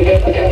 Exclusive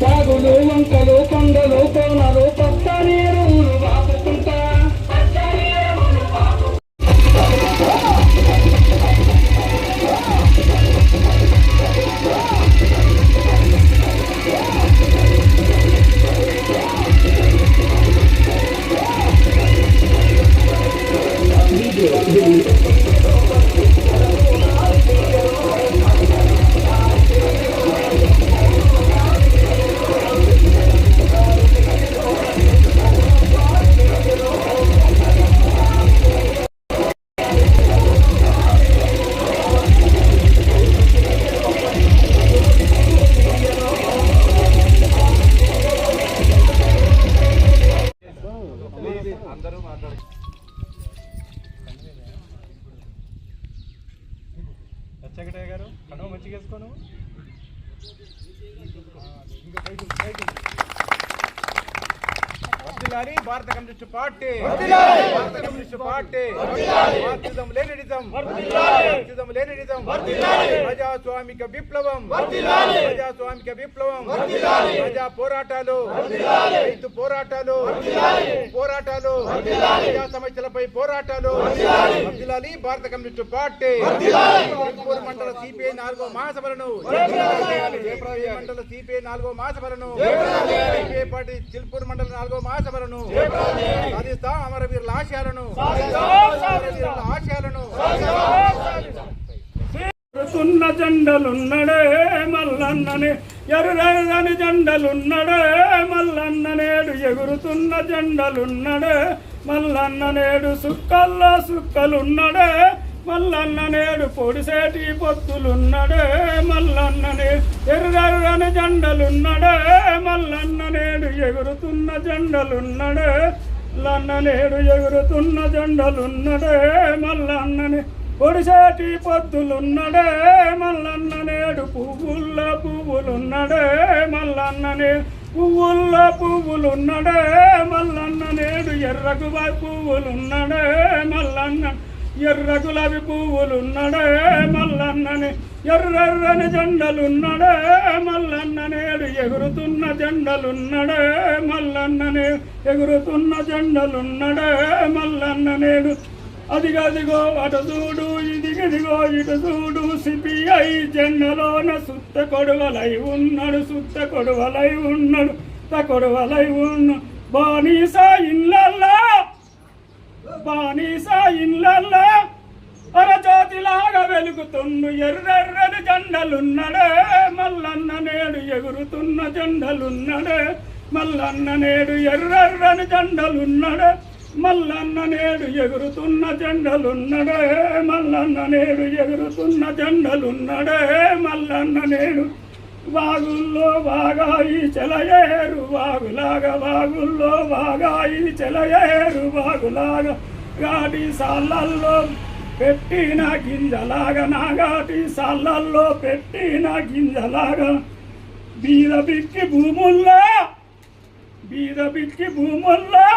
సాగులు వంకలు కొండలు కోనలు Obrigado. వర్ధిల్లాలి భారత కమ్యూనిస్ట్ పార్టీ. భారత communist party. Marxism Leninism Marxism Leninism ప్రజాస్వామిక విప్లవం. ప్రజాస్వామిక విప్లవం. ప్రజా పోరాటాలు. రైతు పోరాటాలు. పోరాటాలు. ప్రజా సమస్యలపై పోరాటాలు. వర్ధిల్లాలి. భారత కమ్యూనిస్ట్ పార్టీ. మండల సిపిఐ నాలుగో మహాసభలను మండల సిపిఐ నాలుగో మహాసభలను సిపిఐ పార్టీ చిల్పూర్ మండల నాలుగో మహాసభలను సాధిస్తాం. అమరవీరుల ఆశయాలను అమరవీరుల ఆశయాలను. ఎగురుతున్న జెండలున్నడే మల్లన్ననే ఎర్రని జెండలున్నడే మల్లన్న నేడు ఎగురుతున్న జెండలున్నడే మల్లన్న నేడు సుక్కల్లో సుక్కలున్నడే మల్లన్న నేడు పొడిసేటి పొత్తులున్నడే మల్లన్న నేడు ఎర్రని జెండలున్నడే ఎగురుతున్న జెండలున్నడే మల్లన్న నేడు ఎగురుతున్న జెండలున్నడే మల్లన్ననే పొడిసేటి పొద్దులున్నడే మల్లన్న నేడు పువ్వుల్ల పువ్వులున్నడే మల్లన్ననే పువ్వుల్ల పువ్వులున్నడే మల్లన్న నేడు ఎర్రకు పువ్వులున్నడే మల్లన్న ఎర్ర గులాబీ పువ్వులున్నడే మల్లన్నని ఎర్రెర్రని జెండలున్నడే మల్లన్న నేడు ఎగురుతున్న జెండలున్నడే నేడు ఎగురుతున్న జెండలున్నడే మల్లన్న నేడు అదిగదిగో అటు చూడు ఇదిగదిగో ఇటు చూడు సిపిఐ జెండలోన సుత్త కొడవలై ఉన్నాడు సుత్త కొడవలై ఉన్నాడు త కొడవలై ఉన్నాడు బానిసా ఇళ్ళల్లా బానిసా ఇళ్ళల్లా అరజ్యోతిలాగా వెలుగుతుండు ఎర్రెర్రని జెండలున్నడే. మల్లన్న నేడు ఎగురుతున్న జెండలున్నడే. మల్లన్న నేడు ఎర్రెర్రని జెండలున్నడే. మల్లన్న నేడు ఎగురుతున్న జెండలున్నడే. మల్లన్న నేడు ఎగురుతున్న జెండలున్నడే. మల్లన్న నేడు వాగుల్లో వాగాయి చెలయేరు. వాగులాగా వాగుల్లో వాగాయి చెలయేరు. వాగులాగా గాటి సాలల్లో పెట్టిన గింజలాగా నాగాటి సాలల్లో పెట్టిన గింజలాగా. బీద బిక్కి భూముల్లో బీద బిక్కి భూముల్లో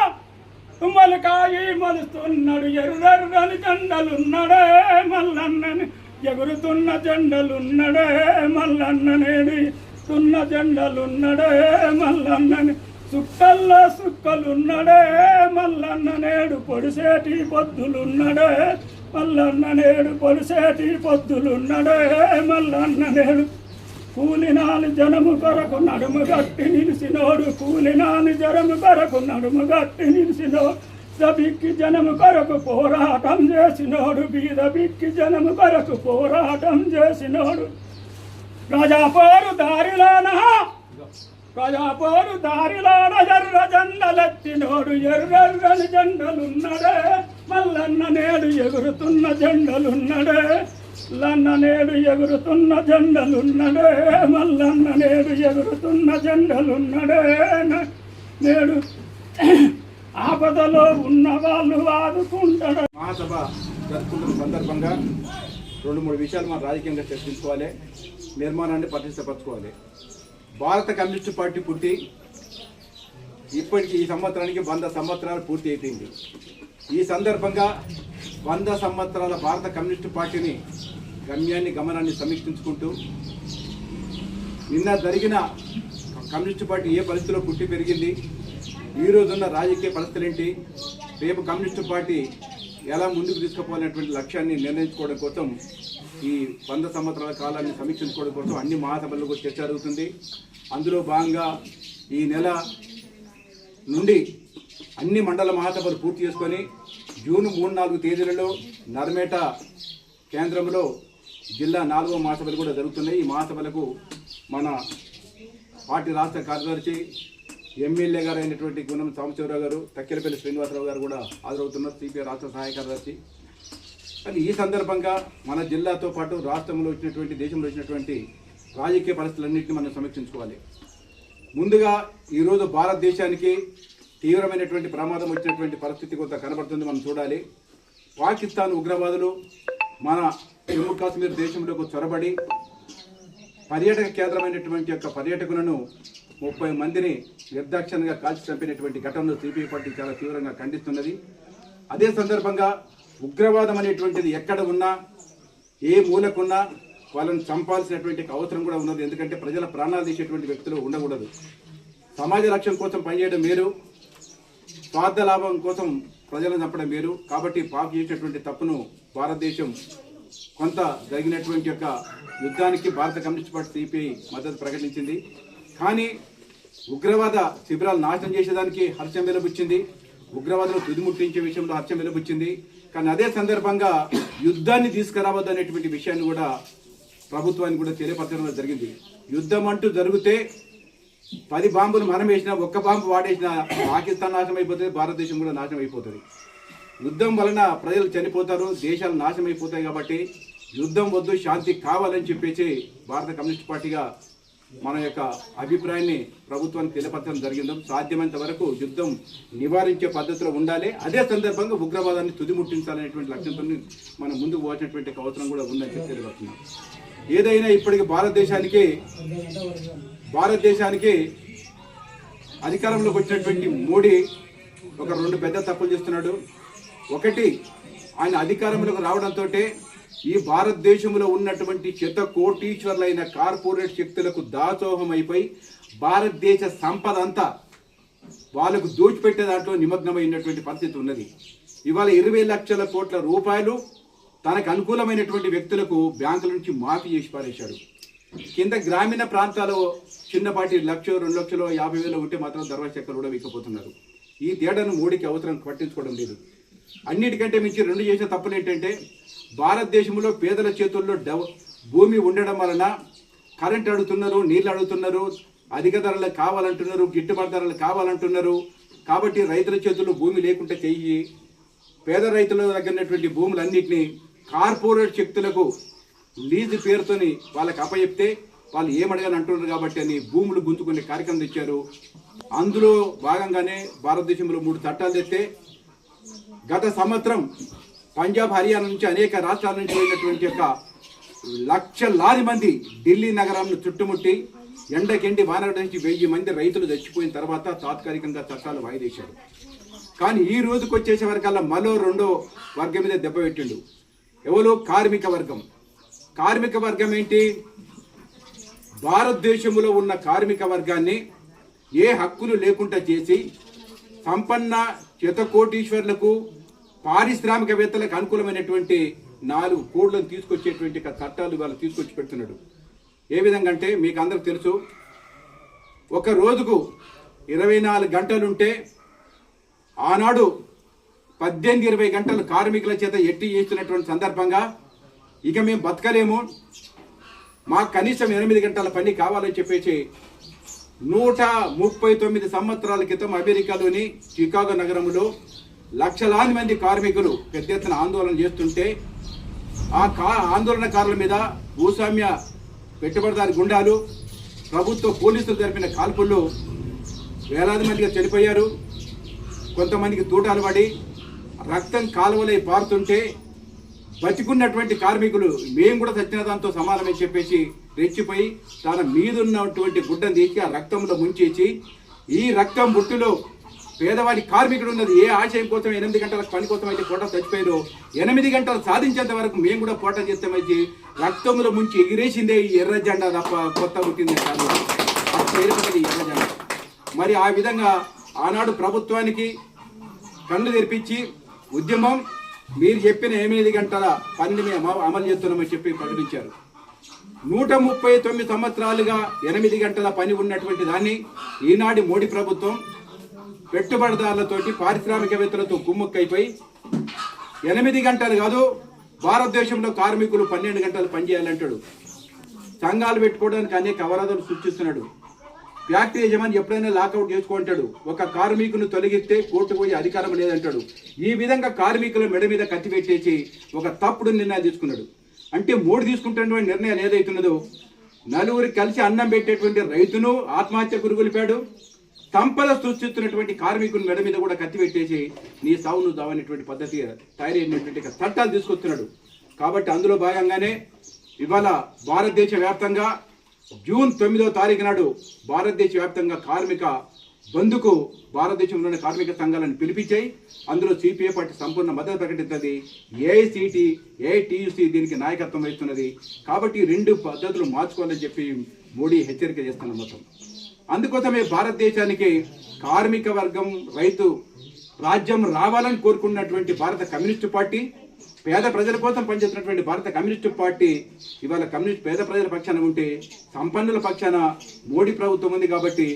మలకాయి మలుస్తున్నాడు ఎర్రెర్రని జెండలున్నాడే మల్లన్నని ఎగురుతున్న జెండలున్నాడే మల్లన్ననేది తున్న జెండలున్నాడే మల్లన్నని. సుక్కల్లో సుక్కలున్నడే మల్లన్న నేడు పొడిసేటి పొద్దులున్నడే మల్లన్న నేడు పొడిసేటి పొద్దులున్నడే మల్లన్న నేడు కూలినాలి జనము కొరకు నడుము గట్టి నిలిచినోడు కూలినాలి జనము కొరకు నడుము గట్టి నిలిచినోడు బిక్కి జనము కొరకు పోరాటం చేసినోడు బీద బిక్కి జనము కొరకు పోరాటం చేసినోడు. ప్రజాపోరు దారిలోనా ప్రజాపోరు దారిలోన ఎర్ర జెండలెత్తినోడు ఎర్రెర్రని జెండలున్నడే. మల్లన్న నేడు ఎగురుతున్న జెండలున్నడే. లన్న నేడు ఎగురుతున్న జెండలున్నడే. మల్లన్న నేడు ఎగురుతున్న జెండలున్నడే. నేడు ఆపదలో ఉన్న వాళ్ళు ఆదుకుంటాడు మహాసభ జరుపుకుంటున్న సందర్భంగా రెండు మూడు విషయాలు మనం రాజకీయంగా చర్చించుకోవాలి. నిర్మాణాన్ని పటిష్టపరచుకోవాలి భారత కమ్యూనిస్ట్ పార్టీ పుట్టి ఇప్పటికి ఈ సంవత్సరానికి వంద సంవత్సరాలు పూర్తి అయిపోయింది. ఈ సందర్భంగా వంద సంవత్సరాల భారత కమ్యూనిస్టు పార్టీని గమ్యాన్ని గమనాన్ని సమీక్షించుకుంటూ నిన్న జరిగిన కమ్యూనిస్టు పార్టీ ఏ పరిస్థితిలో పుట్టి పెరిగింది ఈ రోజున్న రాజకీయ పరిస్థితులు ఏంటి రేపు కమ్యూనిస్టు పార్టీ ఎలా ముందుకు తీసుకుపోవాలనేటువంటి లక్ష్యాన్ని నిర్ణయించుకోవడం కోసం ఈ వంద సంవత్సరాల కాలాన్ని సమీక్షించుకోవడం కోసం అన్ని మహాసభల్లో చర్చ జరుగుతుంది. అందులో భాగంగా ఈ నెల నుండి అన్ని మండల మహాసభలు పూర్తి చేసుకొని జూన్ మూడు నాలుగు తేదీలలో నర్మేట కేంద్రంలో జిల్లా నాలుగో మహాసభలు కూడా జరుగుతున్నాయి. ఈ మహాసభలకు మన పార్టీ రాష్ట్ర కార్యదర్శి ఎమ్మెల్యే గారు అయినటువంటి గుణం సాంబశివరావు గారు తక్కెలపల్లి శ్రీనివాసరావు గారు కూడా హాజరవుతున్నారు. సిపిఐ రాష్ట్ర సహాయ కార్యదర్శి. కానీ ఈ సందర్భంగా మన జిల్లాతో పాటు రాష్ట్రంలో వచ్చినటువంటి దేశంలో వచ్చినటువంటి రాజకీయ పరిస్థితులన్నింటినీ మనం సమీక్షించుకోవాలి. ముందుగా ఈరోజు భారతదేశానికి తీవ్రమైనటువంటి ప్రమాదం వచ్చినటువంటి పరిస్థితి కొంత కనబడుతుంది మనం చూడాలి. పాకిస్తాన్ ఉగ్రవాదులు మన జమ్మూ కాశ్మీర్ దేశంలోకి చొరబడి పర్యాటక కేంద్రమైనటువంటి యొక్క పర్యాటకులను ముప్పై మందిని నిర్దాక్షిణ్యంగా కాల్చి చంపినటువంటి ఘటనను సిపిఐ పార్టీ చాలా తీవ్రంగా ఖండిస్తున్నది. అదే సందర్భంగా ఉగ్రవాదం అనేటువంటిది ఎక్కడ ఉన్నా ఏ మూలకున్నా వాళ్ళని చంపాల్సినటువంటి అవసరం కూడా ఉన్నది. ఎందుకంటే ప్రజల ప్రాణాలు తీసేటువంటి వ్యక్తులు ఉండకూడదు. సమాజ రక్షణ కోసం పనిచేయడం వేరు స్వార్థ లాభం కోసం ప్రజలను చంపడం మీరు కాబట్టి పాక్ చేసినటువంటి తప్పును భారతదేశం కొంత జరిగినటువంటి యొక్క యుద్ధానికి భారత కమ్యూనిస్ట్ పార్టీ సిపిఐ మద్దతు ప్రకటించింది. కానీ ఉగ్రవాద శిబిరాలు నాశనం చేసేదానికి హర్షం వెలుబుచ్చింది ఉగ్రవాదులు తుదిముట్టించే విషయంలో హర్షం వెలుబుచ్చింది కానీ అదే సందర్భంగా యుద్ధాన్ని తీసుకురావద్దు అనేటువంటి విషయాన్ని కూడా ప్రభుత్వాన్ని కూడా తెలియపరచడం జరిగింది. యుద్ధం అంటూ జరిగితే పది బాంబులు మనం వేసినా ఒక్క బాంబు వాడేసినా పాకిస్తాన్ నాశనం అయిపోతుంది భారతదేశం కూడా నాశనం అయిపోతుంది యుద్ధం వలన ప్రజలు చనిపోతారు దేశాలు నాశనం అయిపోతాయి కాబట్టి యుద్ధం వద్దు శాంతి కావాలని చెప్పేసి భారత కమ్యూనిస్ట్ పార్టీగా మన యొక్క అభిప్రాయాన్ని ప్రభుత్వానికి తెలియపరచడం జరిగింది. సాధ్యమైనంత వరకు యుద్ధం నివారించే పద్ధతిలో ఉండాలి. అదే సందర్భంగా ఉగ్రవాదాన్ని తుదిముట్టించాలనేటువంటి లక్ష్యంతో మనం ముందుకు పోసినటువంటి అవసరం కూడా ఉందని చెప్పి తెలియపడుతున్నాం ఏదైనా ఇప్పటికి భారతదేశానికి భారతదేశానికి అధికారంలోకి వచ్చినటువంటి మోడీ ఒక రెండు పెద్ద తప్పులు చేస్తున్నాడు. ఒకటి ఆయన అధికారంలోకి రావడంతో ఈ భారతదేశంలో ఉన్నటువంటి చెత్త కోటీశ్వర్లైన కార్పొరేట్ శక్తులకు దాసోహం అయిపోయి భారతదేశ సంపద అంతా వాళ్ళకు దోచిపెట్టే దాంట్లో నిమగ్నమైనటువంటి పరిస్థితి ఉన్నది. ఇవాళ ఇరవై లక్షల కోట్ల రూపాయలు తనకు అనుకూలమైనటువంటి వ్యక్తులకు బ్యాంకుల నుంచి మాఫీ చేసి పారేశాడు. కింద గ్రామీణ ప్రాంతాల్లో చిన్నపాటి లక్ష రెండు లక్షలు యాభై వేలు ఉంటే మాత్రం దర్వా చెక్కలు కూడా విక్కపోతున్నారు ఈ తేడాను మోడీకి అవసరం పట్టించుకోవడం లేదు. అన్నిటికంటే మించి రెండు చేసిన తప్పులు ఏంటంటే భారతదేశంలో పేదల చేతుల్లో డెవ భూమి ఉండడం వలన కరెంట్ అడుగుతున్నారు నీళ్ళు అడుగుతున్నారు అధిక ధరలు కావాలంటున్నారు గిట్టుబాటు ధరలు కావాలంటున్నారు. కాబట్టి రైతుల చేతుల్లో భూమి లేకుండా చెయ్యి పేద రైతుల దగ్గర ఉన్నటువంటి భూములన్నింటినీ కార్పొరేట్ శక్తులకు లీజు పేరుతోని వాళ్ళకి అప్పచెప్తే వాళ్ళు ఏమడగాని అంటున్నారు కాబట్టి అని భూములు గుంజుకునే కార్యక్రమం తెచ్చారు. అందులో భాగంగానే భారతదేశంలో మూడు చట్టాలు తెస్తే గత సంవత్సరం పంజాబ్ హర్యానా నుంచి అనేక రాష్ట్రాల నుంచి వెళ్ళినటువంటి యొక్క లక్షలాది మంది ఢిల్లీ నగరాన్ని చుట్టుముట్టి ఎండకెండి వానగడ నుంచి వెయ్యి మంది రైతులు చచ్చిపోయిన తర్వాత తాత్కాలికంగా చట్టాలు వాయిదేశారు. కానీ ఈ రోజుకు వచ్చేసే వరకల్లా మరో రెండో వర్గం మీద దెబ్బ పెట్టిండు. ఎవరు? కార్మిక వర్గం. కార్మిక వర్గం ఏంటి? భారతదేశంలో ఉన్న కార్మిక వర్గాన్ని ఏ హక్కులు లేకుండా చేసి సంపన్న శతకోటీశ్వర్లకు పారిశ్రామికవేత్తలకు అనుకూలమైనటువంటి నాలుగు కోడ్లను తీసుకొచ్చేటువంటి చట్టాలు వాళ్ళు తీసుకొచ్చి పెడుతున్నాడు. ఏ విధంగా అంటే మీకు అందరికి తెలుసు ఒక రోజుకు ఇరవై నాలుగు గంటలుంటే ఆనాడు పద్దెనిమిది ఇరవై గంటలు కార్మికుల చేత ఎట్టి చేస్తున్నటువంటి సందర్భంగా ఇక మేము బతకలేము. మాకు కనీసం ఎనిమిది గంటల పని కావాలని చెప్పేసి నూట ముప్పై తొమ్మిది సంవత్సరాల క్రితం అమెరికాలోని చికాగో నగరంలో లక్షలాది మంది కార్మికులు పెద్ద ఎత్తున ఆందోళన చేస్తుంటే ఆ కా ఆందోళనకారుల మీద భూస్వామ్య పెట్టుబడిదారి గుండాలు ప్రభుత్వ పోలీసులు జరిపిన కాల్పుల్లో వేలాది మందిగా చనిపోయారు. కొంతమందికి తూటాలు పడి రక్తం కాలువలై పారుతుంటే బతికున్నటువంటి కార్మికులు మేము కూడా చచ్చిన దాంతో సమానమని చెప్పేసి రెచ్చిపోయి తన మీదున్నటువంటి గుడ్డను తీసి ఆ రక్తంలో ముంచేసి ఈ రక్తం బుట్టులో పేదవాడి కార్మికుడు ఉన్నది ఏ ఆశయం కోసం ఎనిమిది గంటల పని కోసం అయితే పోట చచ్చిపోయారు ఎనిమిది గంటలు సాధించేంత వరకు మేము కూడా పోట చేస్తామైతే రక్తంలో ముంచి ఎగిరేసిందే ఈ ఎర్ర జెండా తప్ప కొత్త పుట్టింది కాదు. అప్పుడు ఎర్ర జెండా. మరి ఆ విధంగా ఆనాడు ప్రభుత్వానికి కళ్ళు తెరిపించి ఉద్యమం మీరు చెప్పిన ఎనిమిది గంటల పనిని మేము అమ- అమలు చేస్తున్నామని చెప్పి ప్రకటించారు. నూట ముప్పై తొమ్మిది సంవత్సరాలుగా ఎనిమిది గంటల పని ఉన్నటువంటి దాన్ని ఈనాటి మోడీ ప్రభుత్వం పెట్టుబడిదారులతోటి పారిశ్రామికవేత్తలతో కుమ్ముక్కైపోయి ఎనిమిది గంటలు కాదు భారతదేశంలో కార్మికులు పన్నెండు గంటలు పనిచేయాలంటాడు. సంఘాలు పెట్టుకోవడానికి అనేక అవరాధాలు సృష్టిస్తున్నాడు. ఫ్యాక్టరీ యజమాని ఎప్పుడైనా లాకౌట్ చేసుకుంటాడు ఒక కార్మికును తొలగిస్తే కోర్టు పోయే అధికారం లేదంటాడు. ఈ విధంగా కార్మికుల మెడ మీద కత్తి పెట్టేసి ఒక తప్పుడు నిర్ణయం తీసుకున్నాడు. అంటే మూడు తీసుకుంటున్నటువంటి నిర్ణయాలు ఏదైతున్నదో? నలుగురు కలిసి అన్నం పెట్టేటువంటి రైతును ఆత్మహత్య గురిగొలిపాడు సంపద సృష్టిస్తున్నటువంటి కార్మికుని మెడ మీద కూడా కత్తి పెట్టేసి నీ సావును దావనేటువంటి పద్ధతి తయారైనటువంటి చట్టాలు తీసుకొస్తున్నాడు. కాబట్టి అందులో భాగంగానే ఇవాళ భారతదేశ వ్యాప్తంగా జూన్ తొమ్మిదో తారీఖు నాడు భారతదేశ వ్యాప్తంగా కార్మిక బంధుకు భారతదేశంలోని కార్మిక సంఘాలను పిలిపించాయి. అందులో సిపిఐ పార్టీ సంపూర్ణ మద్దతు ప్రకటిస్తుంది ఏఐసిటి ఏఐటియుసి దీనికి నాయకత్వం వహిస్తున్నది. కాబట్టి రెండు పద్ధతులు మార్చుకోవాలని చెప్పి మోడీ హెచ్చరిక చేస్తున్న మొత్తం. అందుకోసమే భారతదేశానికి కార్మిక వర్గం రైతు రాజ్యం రావాలని కోరుకున్నటువంటి భారత కమ్యూనిస్టు పార్టీ పేద ప్రజల కోసం పనిచేస్తున్నటువంటి భారత కమ్యూనిస్టు పార్టీ ఇవాళ కమ్యూనిస్ట్ పేద ప్రజల పక్షాన ఉంటే సంపన్నుల పక్షాన మోడీ ప్రభుత్వం ఉంది కాబట్టి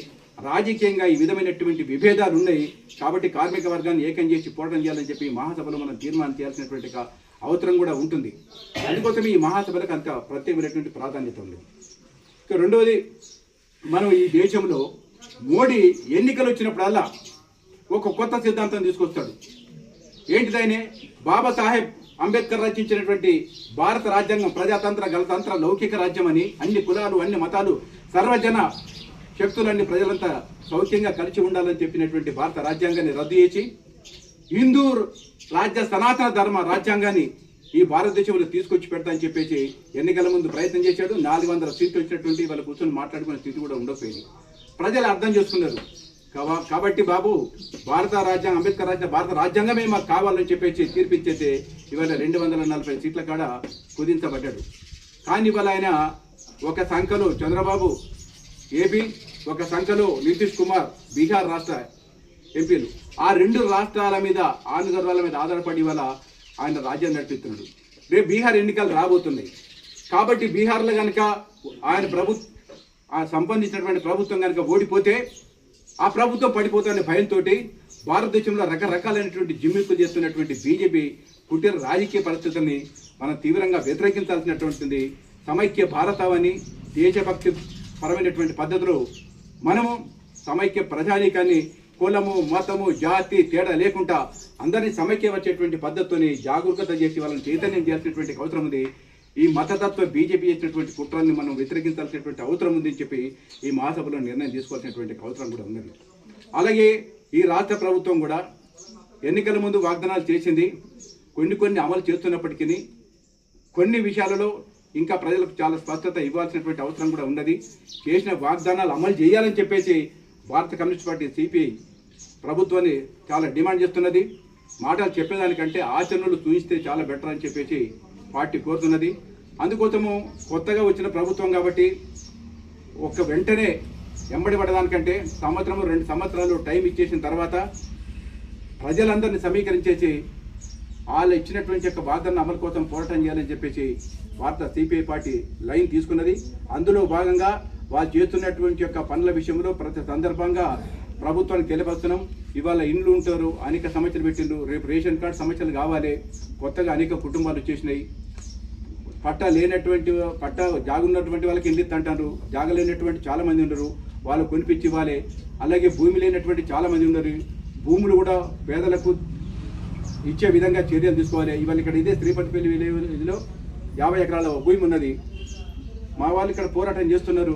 రాజకీయంగా ఈ విధమైనటువంటి విభేదాలు ఉన్నాయి. కాబట్టి కార్మిక వర్గాన్ని ఏకం చేసి పోరాటం చేయాలని చెప్పి మహాసభలో మనం తీర్మానం చేయాల్సినటువంటి అవసరం కూడా ఉంటుంది. అందుకోసం ఈ మహాసభలకు అంత ప్రత్యేకమైనటువంటి ప్రాధాన్యత ఉంది. ఇక రెండవది మనం ఈ దేశంలో మోడీ ఎన్నికలు వచ్చినప్పుడల్లా ఒక కొత్త సిద్ధాంతం తీసుకొస్తాడు. ఏంటిదైనే బాబాసాహెబ్ అంబేద్కర్ రచించినటువంటి భారత రాజ్యాంగం ప్రజాతంత్ర గణతంత్ర లౌకిక రాజ్యం అని అన్ని కులాలు అన్ని మతాలు సర్వజన శక్తులన్నీ ప్రజలంతా సౌఖ్యంగా కలిసి ఉండాలని చెప్పినటువంటి భారత రాజ్యాంగాన్ని రద్దు చేసి హిందూ రాజ్య సనాతన ధర్మ రాజ్యాంగాన్ని ఈ భారతదేశంలో తీసుకొచ్చి పెడతా అని చెప్పేసి ఎన్నికల ముందు ప్రయత్నం చేశాడు. నాలుగు వందల సీట్లు వచ్చినటువంటి వాళ్ళు కూర్చొని మాట్లాడుకునే స్థితి కూడా ఉండకపోయింది. ప్రజలు అర్థం చేసుకున్నారు. కాబ- కాబట్టి బాబు భారత రాజ్యాంగం అంబేద్కర్ రాజ్య భారత రాజ్యాంగమే మాకు కావాలని చెప్పేసి తీర్పిచ్చేస్తే ఇవాళ రెండు వందల నలభై సీట్ల కాడ కుదించబడ్డాడు. కానీ ఇవాళ ఆయన ఒక సంఖ్యలో చంద్రబాబు ఏపీ ఒక సంఖ్యలో నితీష్ కుమార్ బీహార్ రాష్ట్ర ఎంపీలు. ఆ రెండు రాష్ట్రాల మీద ఆంధ్రగర్వాల మీద ఆధారపడి ఇవాళ ఆయన రాజ్యం నడిపిస్తున్నాడు. రేపు బీహార్ ఎన్నికలు రాబోతున్నాయి. కాబట్టి బీహార్లో కనుక ఆయన ప్రభు సంబంధించినటువంటి ప్రభుత్వం కనుక ఓడిపోతే ఆ ప్రభుత్వం పడిపోతుందనే భయంతో భారతదేశంలో రకరకాలైనటువంటి జిమ్మిక్కులు చేస్తున్నటువంటి బీజేపీ కుటీర రాజకీయ పరిస్థితుల్ని మనం తీవ్రంగా వ్యతిరేకించాల్సినటువంటిది సమైక్య భారతావని దేశభక్తి పరమైనటువంటి పద్ధతిలో మనము సమైక్య ప్రజానీకాన్ని కులము మతము జాతి తేడా లేకుండా అందరినీ సమైక్య వచ్చేటువంటి పద్ధతితోని జాగరూకత చేసి వాళ్ళని చైతన్యం చేసినటువంటి అవసరం ఉంది. ఈ మతతత్వ బీజేపీ చేసినటువంటి కుట్రాన్ని మనం వ్యతిరేకించాల్సినటువంటి అవసరం ఉందని చెప్పి ఈ మహాసభలో నిర్ణయం తీసుకోవాల్సినటువంటి అవసరం కూడా ఉంది అలాగే ఈ రాష్ట్ర ప్రభుత్వం కూడా ఎన్నికల ముందు వాగ్దానాలు చేసింది కొన్ని కొన్ని అమలు చేస్తున్నప్పటికీ కొన్ని విషయాలలో ఇంకా ప్రజలకు చాలా స్పష్టత ఇవ్వాల్సినటువంటి అవసరం కూడా ఉన్నది. చేసిన వాగ్దానాలు అమలు చేయాలని చెప్పేసి భారత కమ్యూనిస్ట్ పార్టీ సిపిఐ ప్రభుత్వాన్ని చాలా డిమాండ్ చేస్తున్నది. మాటలు చెప్పేదానికంటే ఆచరణలు చూయిస్తే చాలా బెటర్ అని చెప్పేసి పార్టీ కోరుతున్నది. అందుకోసము కొత్తగా వచ్చిన ప్రభుత్వం కాబట్టి ఒక వెంటనే వెంబడి పడడానికంటే సంవత్సరం రెండు సంవత్సరాలు టైం ఇచ్చేసిన తర్వాత ప్రజలందరినీ సమీకరించేసి వాళ్ళు ఇచ్చినటువంటి యొక్క వాగ్దాన అమలు కోసం పోరాటం చేయాలని చెప్పేసి వార్త సిపిఐ పార్టీ లైన్ తీసుకున్నది. అందులో భాగంగా వాళ్ళు చేస్తున్నటువంటి యొక్క పనుల విషయంలో ప్రతి సందర్భంగా ప్రభుత్వానికి తెలియపరుస్తున్నాం. ఇవాళ ఇండ్లు ఉంటారు అనేక సమస్యలు పెట్టిండ్రు. రేపు రేషన్ కార్డు సమస్యలు కావాలి. కొత్తగా అనేక కుటుంబాలు వచ్చేసినాయి. పట్టా లేనటువంటి పట్ట జాగున్నటువంటి వాళ్ళకి ఇల్లు అంటారు జాగ లేనటువంటి ఉండరు. వాళ్ళు కొనిపించి ఇవ్వాలి. అలాగే భూమి లేనటువంటి చాలామంది ఉండరు. ఉన్నారు భూములు కూడా పేదలకు ఇచ్చే విధంగా చర్యలు తీసుకోవాలి. ఇవాళ ఇక్కడ ఇదే శ్రీపతిపల్లి విలేజ్లో యాభై ఎకరాల భూమి ఉన్నది. మా వాళ్ళు ఇక్కడ పోరాటం చేస్తున్నారు.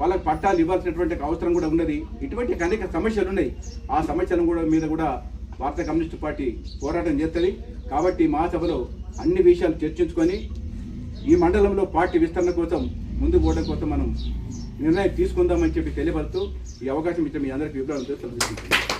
వాళ్ళకి పట్టాలు ఇవ్వాల్సినటువంటి అవసరం కూడా ఉన్నది. ఇటువంటి అనేక సమస్యలు ఉన్నాయి. ఆ సమస్యల కూడా మీద కూడా భారత కమ్యూనిస్ట్ పార్టీ పోరాటం చేస్తుంది. కాబట్టి మా సభలో అన్ని విషయాలు చర్చించుకొని ఈ మండలంలో పార్టీ విస్తరణ కోసం ముందుకు పోవడం కోసం మనం నిర్ణయం తీసుకుందామని చెప్పి తెలియపరుస్తూ ఈ అవకాశం ఇచ్చిన మీ అందరికీ వివరాలు తెలుసు